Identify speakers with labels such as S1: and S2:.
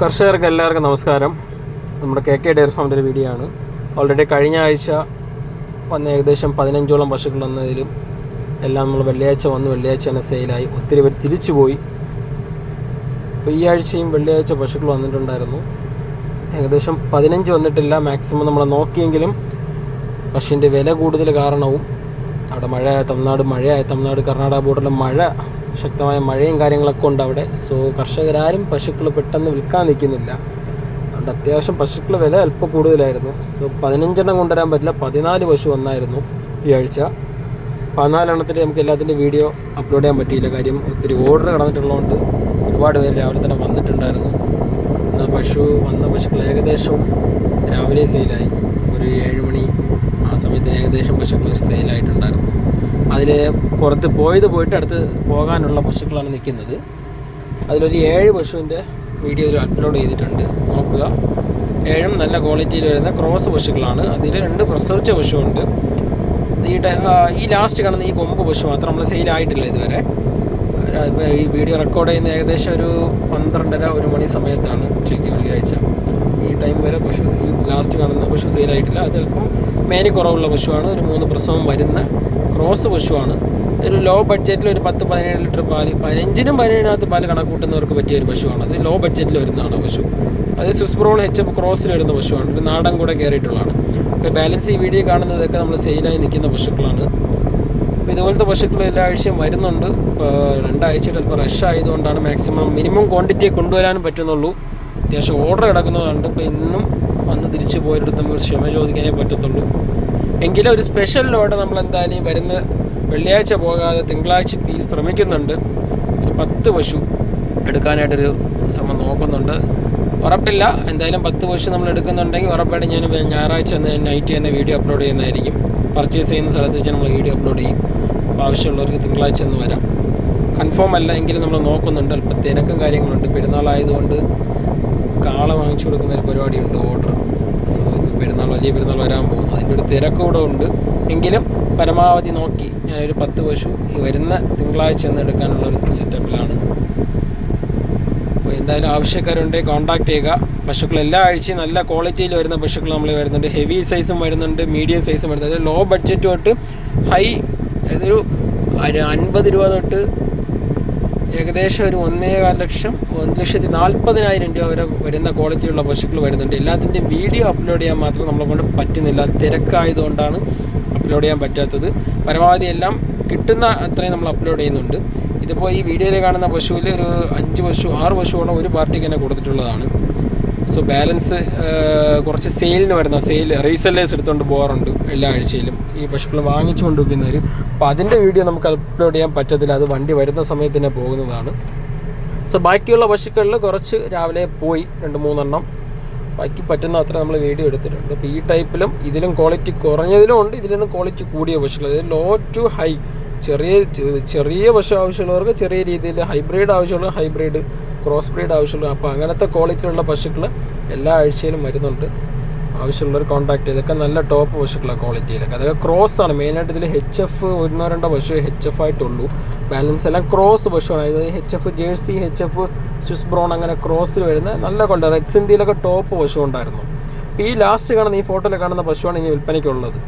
S1: കർഷകർക്ക് എല്ലാവർക്കും നമസ്കാരം. നമ്മുടെ കെ കെ ഡയറി ഫാമിന്റെ ഒരു വീഡിയോ ആണ്. ഓൾറെഡി കഴിഞ്ഞ ആഴ്ച വന്ന ഏകദേശം പതിനഞ്ചോളം പശുക്കൾ വന്നതിലും എല്ലാം നമ്മൾ വെള്ളിയാഴ്ച വന്ന്. വെള്ളിയാഴ്ച തന്നെ സെയിലായി ഒത്തിരി പേര് തിരിച്ചു പോയി. അപ്പോൾ ഈ ആഴ്ചയും വെള്ളിയാഴ്ച പശുക്കൾ വന്നിട്ടുണ്ടായിരുന്നു. ഏകദേശം പതിനഞ്ച് വന്നിട്ടില്ല. മാക്സിമം നമ്മൾ നോക്കിയെങ്കിലും പശുവിന്റെ വില കൂടുതൽ കാരണവും അവിടെ മഴ തമിഴ്നാട് മഴയായ തമിഴ്നാട് കർണാടക ബോർഡിലെ മഴ ശക്തമായ മഴയും കാര്യങ്ങളൊക്കെ ഉണ്ട് അവിടെ. സോ കർഷകരാരും പശുക്കൾ പെട്ടെന്ന് വിൽക്കാൻ നിൽക്കുന്നില്ല. അതുകൊണ്ട് അത്യാവശ്യം പശുക്കൾ വില അല്പം കൂടുതലായിരുന്നു. സോ പതിനഞ്ചെണ്ണം കൊണ്ടുവരാൻ പറ്റില്ല. പതിനാല് പശു വന്നായിരുന്നു ഈ ആഴ്ച. പതിനാലെണ്ണത്തിൽ നമുക്ക് എല്ലാത്തിന്റെ വീഡിയോ അപ്ലോഡ് ചെയ്യാൻ പറ്റിയില്ല. കാര്യം ഒത്തിരി ഓർഡർ കടന്നിട്ടുള്ളതുകൊണ്ട് ഒരുപാട് പേര് രാവിലെ തന്നെ വന്നിട്ടുണ്ടായിരുന്നു. എന്നാൽ പശു വന്ന പശുക്കൾ ഏകദേശം രാവിലെ സെയിലായി ഒരു ഏഴ് മണി ആ സമയത്ത് ഏകദേശം പശുക്കൾ സെയിലായിട്ടുണ്ടായിരുന്നു അതിൽ പുറത്ത് പോയത് പോയിട്ട് അടുത്ത് പോകാനുള്ള പശുക്കളാണ് നിൽക്കുന്നത്. അതിലൊരു ഏഴ് പശുവിന്റെ വീഡിയോ അപ്ലോഡ് ചെയ്തിട്ടുണ്ട്. നോക്കുക. ഏഴും നല്ല ക്വാളിറ്റിയിൽ വരുന്ന ക്രോസ് പശുക്കളാണ്. അതിൽ രണ്ട് പ്രസവിച്ച പശുവുണ്ട്. ഈ ഈ ലാസ്റ്റ് കാണുന്ന ഈ കൊമ്പ് പശു മാത്രം നമ്മൾ സെയിലായിട്ടില്ല ഇതുവരെ. ഇപ്പോൾ ഈ വീഡിയോ റെക്കോർഡ് ചെയ്യുന്ന ഏകദേശം ഒരു പന്ത്രണ്ടര ഒരു മണി സമയത്താണ് ഉച്ചയ്ക്ക് വെള്ളിയാഴ്ച. ഈ ടൈം വരെ പശു ഈ ലാസ്റ്റ് കാണുന്ന പശു സെയിലായിട്ടില്ല അത് ചിലപ്പം മേനി കുറവുള്ള പശുവാണ്. ഒരു മൂന്ന് പ്രസവം വരുന്ന ക്രോസ് പശുവാണ് ഒരു ലോ ബഡ്ജറ്റിൽ ഒരു പത്ത് പതിനേഴ് ലിറ്റർ പാൽ പതിനഞ്ചിനും പതിനേഴിനകത്ത് പാൽ കണക്കൂട്ടുന്നവർക്ക് പറ്റിയ ഒരു പശുവാണ്. അത് ലോ ബഡ്ജറ്റിൽ വരുന്നതാണ് പശു. അത് സ്വിസ് ബ്രൗൺ എച്ച് എഫ് ക്രോസിൽ വരുന്ന പശുവാണ്. ഒരു നാടൻ കൂടെ കയറിയിട്ടുള്ളതാണ് ഇപ്പോൾ ബാലൻസ് ഈ വീഡിയോ കാണുന്നതൊക്കെ നമ്മൾ സെയിലായി നിൽക്കുന്ന പശുക്കളാണ്. അപ്പോൾ ഇതുപോലത്തെ പശുക്കൾ എല്ലാ ആഴ്ചയും വരുന്നുണ്ട്. ഇപ്പോൾ രണ്ടാഴ്ചയുടെ ചിലപ്പോൾ റഷ് ആയതുകൊണ്ടാണ് മാക്സിമം മിനിമം ക്വാണ്ടിറ്റിയെ കൊണ്ടുവരാനും പറ്റുന്നുള്ളൂ. അത്യാവശ്യം ഓർഡർ കിടക്കുന്നതുകൊണ്ട് ഇപ്പോൾ ഇന്നും വന്ന് തിരിച്ചു പോയടുത്ത് നമുക്ക് ക്ഷമ ചോദിക്കാനേ പറ്റത്തുള്ളൂ. എങ്കിലും ഒരു സ്പെഷ്യൽ ലോഡ് നമ്മൾ എന്തായാലും വരുന്ന വെള്ളിയാഴ്ച പോകാതെ തിങ്കളാഴ്ച തീ- ശ്രമിക്കുന്നുണ്ട്. ഒരു പത്ത് പശു എടുക്കാനായിട്ടൊരു ശ്രമം നോക്കുന്നുണ്ട്. ഉറപ്പില്ല. എന്തായാലും പത്ത് പശു നമ്മൾ എടുക്കുന്നുണ്ടെങ്കിൽ ഉറപ്പായിട്ട് ഞാൻ ഞായറാഴ്ച നൈറ്റ് തന്നെ വീഡിയോ അപ്ലോഡ് ചെയ്യുന്നതായിരിക്കും. പർച്ചേസ് ചെയ്യുന്ന സ്ഥലത്ത് വെച്ച് നമ്മൾ വീഡിയോ അപ്ലോഡ് ചെയ്യും. അപ്പോൾ ആവശ്യമുള്ളവർക്ക് തിങ്കളാഴ്ച ഒന്ന് വരാം. കൺഫേം അല്ല എങ്കിലും നമ്മൾ നോക്കുന്നുണ്ട്. അല്പം തിരക്കും കാര്യങ്ങളുണ്ട്. പെരുന്നാളായതുകൊണ്ട് കാള വാങ്ങിച്ചു കൊടുക്കുന്ന ഒരു പരിപാടിയുണ്ട്. ഓർഡർ വലിയ പെരുന്നാൾ വരാൻ പോകുന്നു. അതിന്റെ ഒരു തിരക്കൂടെ ഉണ്ട്. എങ്കിലും പരമാവധി നോക്കി ഞാനൊരു പത്ത് പശു ഈ വരുന്ന തിങ്കളാഴ്ച ഒന്ന് എടുക്കാനുള്ള ഒരു സെറ്റപ്പിലാണ് അപ്പോൾ എന്തായാലും ആവശ്യക്കാരുണ്ടെങ്കിൽ കോൺടാക്ട് ചെയ്യുക. പശുക്കൾ എല്ലാ ആഴ്ചയും നല്ല ക്വാളിറ്റിയിൽ വരുന്ന പശുക്കൾ നമ്മൾ വരുന്നുണ്ട്. ഹെവി സൈസും വരുന്നുണ്ട് മീഡിയം സൈസും വരുന്നുണ്ട്. ലോ ബഡ്ജറ്റ് തൊട്ട് ഹൈ ഒരു അൻപത് രൂപ തൊട്ട് ഏകദേശം ഒരു ഒന്നേകാൽ ലക്ഷം ഒന്ന് ലക്ഷത്തി നാൽപ്പതിനായിരം രൂപ വരെ വരുന്ന ക്വാളിറ്റിയുള്ള പശുക്കൾ വരുന്നുണ്ട്. എല്ലാത്തിന്റെയും വീഡിയോ അപ്ലോഡ് ചെയ്യാൻ മാത്രം നമ്മളെ കൊണ്ട് പറ്റുന്നില്ല തിരക്കായതുകൊണ്ടാണ് അപ്ലോഡ് ചെയ്യാൻ പറ്റാത്തത്. പരമാവധി എല്ലാം കിട്ടുന്ന അത്രയും നമ്മൾ അപ്ലോഡ് ചെയ്യുന്നുണ്ട്. ഇതിപ്പോൾ ഈ വീഡിയോയിൽ കാണുന്ന പശുവിൽ ഒരു അഞ്ച് പശു ആറ് പശുവാണ് ഒരു പാർട്ടിക്ക് തന്നെ കൊടുത്തിട്ടുള്ളതാണ്. സോ ബാലൻസ് കുറച്ച് സെയിലിന് വരുന്ന സെയിൽ റീസെല്ലേഴ്സ് എടുത്തുകൊണ്ട് പോകാറുണ്ട് എല്ലാ ആഴ്ചയിലും. ഈ പശുക്കൾ വാങ്ങിച്ചു കൊണ്ടുവയ്ക്കുന്നവർ അപ്പോൾ അതിന്റെ വീഡിയോ നമുക്ക് അപ്ലോഡ് ചെയ്യാൻ പറ്റത്തില്ല. അത് വണ്ടി വരുന്ന സമയത്ത് തന്നെ പോകുന്നതാണ്. സോ ബാക്കിയുള്ള പശുക്കളിൽ കുറച്ച് രാവിലെ പോയി രണ്ട് മൂന്നെണ്ണം. ബാക്കി പറ്റുന്ന അത്ര നമ്മൾ വീഡിയോ എടുത്തിട്ടുണ്ട്. അപ്പോൾ ഈ ടൈപ്പിലും ഇതിലും ക്വാളിറ്റി കുറഞ്ഞതിലും ഉണ്ട്. ഇതിൽ നിന്നും ക്വാളിറ്റി കൂടിയ പശുക്കൾ അതായത് ലോ ടു ഹൈ ചെറിയ ചെറിയ പശു ആവശ്യമുള്ളവർക്ക് ചെറിയ രീതിയിൽ ഹൈബ്രിഡ് ആവശ്യമുള്ള ഹൈബ്രിഡ് ക്രോസ് ബ്രീഡ് ആവശ്യമുള്ള അപ്പോൾ അങ്ങനത്തെ ക്വാളിറ്റിയുള്ള പശുക്കൾ എല്ലാ ആഴ്ചയിലും വരുന്നുണ്ട്. ആവശ്യമുള്ളവർ കോൺടാക്ട് ചെയ്തൊക്കെ നല്ല ടോപ്പ് പശുക്കളാണ് ക്വാളിറ്റിയിലൊക്കെ അതൊക്കെ ക്രോസ് ആണ്. മെയിനായിട്ട് ഇതിൽ എച്ച് എഫ് ഒന്നോ രണ്ടോ പശു എച്ച് എഫ് ആയിട്ടുള്ളൂ. ബാലൻസ് എല്ലാം ക്രോസ് പശുവാണ്. അതായത് H F Jersey H F Swiss Brown അങ്ങനെ ക്രോസിൽ വരുന്ന നല്ല ക്വാളിറ്റി റെഡ് ഇന്ത്യയിലൊക്കെ ടോപ്പ് പശു ഉണ്ടായിരുന്നു. ഈ ലാസ്റ്റ് കാണുന്ന ഈ ഫോട്ടോയിൽ കാണുന്ന പശുവാണ് ഇനി വിൽപ്പനയ്ക്കുള്ളത്.